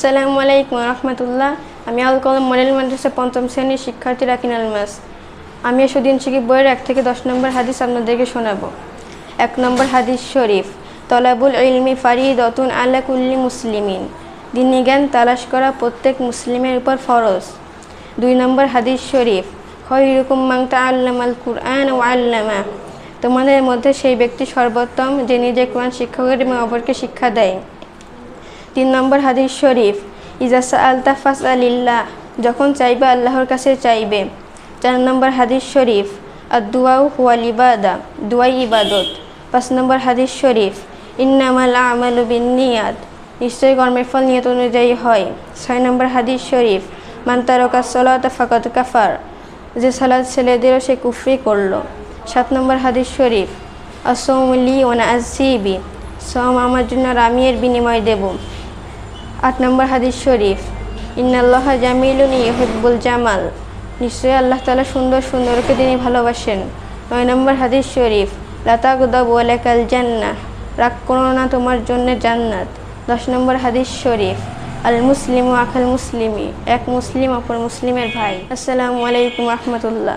আসসালামু আলাইকুম রহমতুল্লাহ। আমি আল কলম মডেল মাদ্রাসা পঞ্চম শ্রেণির শিক্ষার্থী রাকিন আলমাস আমি সুদিন শিখি বইয়ের এক থেকে দশ নম্বর হাদিস আপনাদেরকে শোনাবো। এক নম্বর হাদিস শরীফ, তলাবুল ইলমি ফারিদতুন আলা কুল্লি মুসলিমিন। দিনী জ্ঞান তালাশ করা প্রত্যেক মুসলিমের উপর ফরজ। দুই নম্বর হাদিস শরীফ, খৈরুকুম মাংতা আল্লামাল কুরআন ও আল্লামা। তোমাদের মধ্যে সেই ব্যক্তি সর্বোত্তম যে নিজে কোরআন শিক্ষা করে এবং অপরকে শিক্ষা দেয়। তিন নম্বর হাদিস শরীফ ইজাসা আলতাফাস আলিল্লাহ যখন চাইবে আল্লাহর কাছে চাইবে। চার নম্বর হাদিস শরীফ আর দুয়াউ হুয়াল ইবাদা দুয়াই ইবাদত। পাঁচ নম্বর হাদিস শরীফ, ইন্নামাল আমালু বিনিয়াদ নিশ্চয়ই কর্মের ফল নিয়ত অনুযায়ী হয়। ছয় নম্বর হাদিস শরীফ মান্তারকা সলাত ফাকত কাফার যে সালাদ ছেলেদেরও সে কুফরি করল। সাত নম্বর হাদিস শরীফ আসৌমলি ওনা আসিবি সম আমার জন্য এর বিনিময় দেব আট নম্বর হাদিস শরীফ, ইন্নাল্লাহ জামিলুন ইহিব্বুল জামাল। নিশ্চয়ই আল্লাহ তালা সুন্দর সুন্দরকে তিনি ভালোবাসেন। নয় নম্বর হাদিস শরীফ লতা গুদা বোয়ালেকাল জান্না রাগ করো না, তোমার জন্য জান্নাত। দশ নম্বর হাদিস শরীফ আল মুসলিম ও আখাল মুসলিমি। এক মুসলিম, অপর মুসলিমের ভাই। আসসালামু আলাইকুম রহমতুল্লাহ।